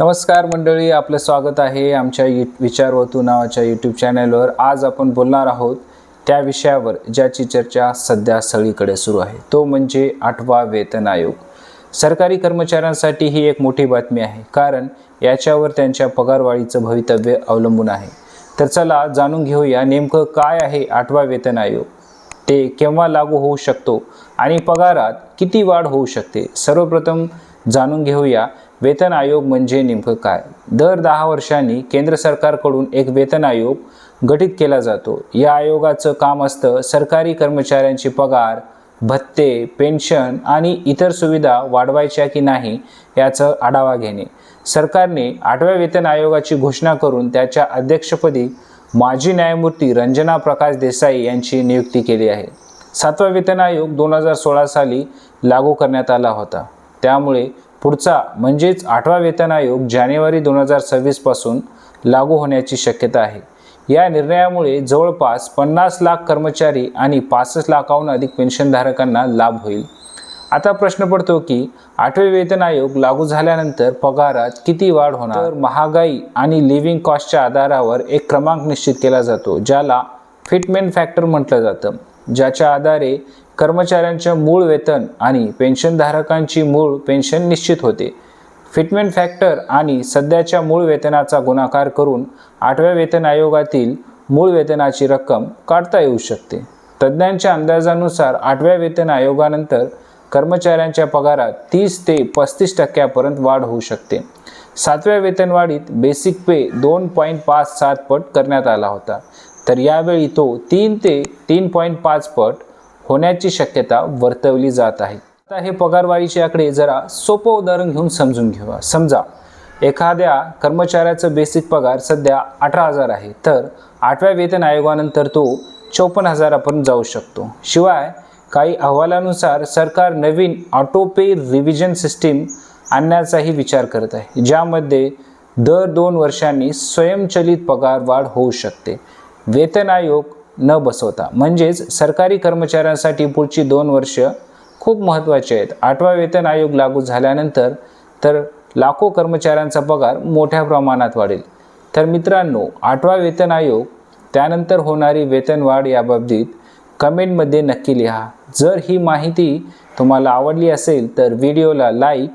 नमस्कार मंडळी आपलं स्वागत आहे आमच्या यू विचारवतू नावाच्या यूट्यूब चॅनलवर आज आपण बोलणार आहोत त्या विषयावर ज्याची चर्चा सध्या सगळीकडे सुरू आहे. तो म्हणजे आठवा वेतन आयोग. सरकारी कर्मचाऱ्यांसाठी ही एक मोठी बातमी आहे कारण याच्यावर त्यांच्या पगारवाढीचं भवितव्य अवलंबून आहे. तर चला जाणून घेऊया नेमकं काय आहे आठवा वेतन आयोग. ते केव्हा लागू होऊ शकतो आणि पगारात किती वाढ होऊ शकते? सर्वप्रथम जाणून घेऊया वेतन आयोग म्हणजे नेमकं काय? दर दहा वर्षांनी केंद्र सरकारकडून एक वेतन आयोग गठीत केला जातो. या आयोगाचं काम असतं सरकारी कर्मचाऱ्यांचे पगार भत्ते पेन्शन आणि इतर सुविधा वाढवायच्या की नाही याचं आढावा घेणे. सरकारने आठव्या वेतन आयोगाची घोषणा करून त्याच्या अध्यक्षपदी माजी न्यायमूर्ती रंजना प्रकाश देसाई यांची नियुक्ती केली आहे. सातवा वेतन आयोग दोन हजार सोळा साली लागू करण्यात आला होता. त्यामुळे पुढचा म्हणजेच आठवा वेतन आयोग जानेवारी दोन हजार सव्वीसपासून लागू होण्याची शक्यता आहे. या निर्णयामुळे जवळपास पन्नास लाख कर्मचारी आणि पासष्ट लाखाहून अधिक पेन्शनधारकांना लाभ होईल. आता प्रश्न पडतो की आठवे वेतन आयोग लागू झाल्यानंतर पगारात किती वाढ होणार? तर महागाई आणि लिव्हिंग कॉस्टच्या आधारावर एक क्रमांक निश्चित केला जातो ज्याला फिटमेंट फॅक्टर म्हटलं जातं. ज्याच्या आधारे कर्मचाऱ्यांच्या मूळ वेतन आणि पेन्शनधारकांची मूळ पेन्शन निश्चित होते. फिटमेंट फॅक्टर आणि सध्याच्या मूळ वेतनाचा गुणाकार करून आठव्या वेतन आयोगातील मूळ वेतनाची रक्कम काढता येऊ शकते. तज्ज्ञांच्या अंदाजानुसार आठव्या वेतन आयोगानंतर कर्मचाऱ्यांच्या पगारात तीस ते पस्तीस टक्क्यापर्यंत वाढ होऊ शकते. सातव्या वेतनवाढीत बेसिक पे दोन पॉईंट पाच सात पट करण्यात आला होता. तर यावेळी तो तीन ते तीन पॉईंट पाच पट होण्याची शक्यता वर्तवली जात आहे. आता हे पगारवाढीचे आकडे जरा सोपं उदाहरण घेऊन समजून घेऊया समजा एखाद्या कर्मचाऱ्याचं बेसिक पगार सध्या अठरा हजार आहे तर आठव्या वेतन आयोगानंतर तो चौपन्न हजारापर्यंत जाऊ शकतो. शिवाय काही अहवालानुसार सरकार नवीन ऑटोपे रिव्हिजन सिस्टीम आणण्याचाही विचार करत आहे ज्यामध्ये दर दोन वर्षांनी स्वयंचलित पगार वाढ होऊ शकते. वेतन आयोग न बसवता. म्हणजेच सरकारी कर्मचाऱ्यांसाठी पुढची दोन वर्ष खूप महत्त्वाची आहेत. आठवा वेतन आयोग लागू झाल्यानंतर तर लाखो कर्मचाऱ्यांचा पगार मोठ्या प्रमाणात वाढेल. तर मित्रांनो आठवा वेतन आयोग त्यानंतर होणारी वेतनवाढ याबाबतीत कमेंटमध्ये नक्की लिहा. जर ही माहिती तुम्हाला आवडली असेल तर व्हिडिओला लाईक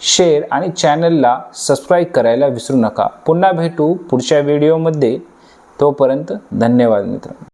शेअर आणि चॅनलला सबस्क्राईब करायला विसरू नका. पुन्हा भेटू पुढच्या व्हिडिओमध्ये. तोपर्यंत धन्यवाद मित्रांनो.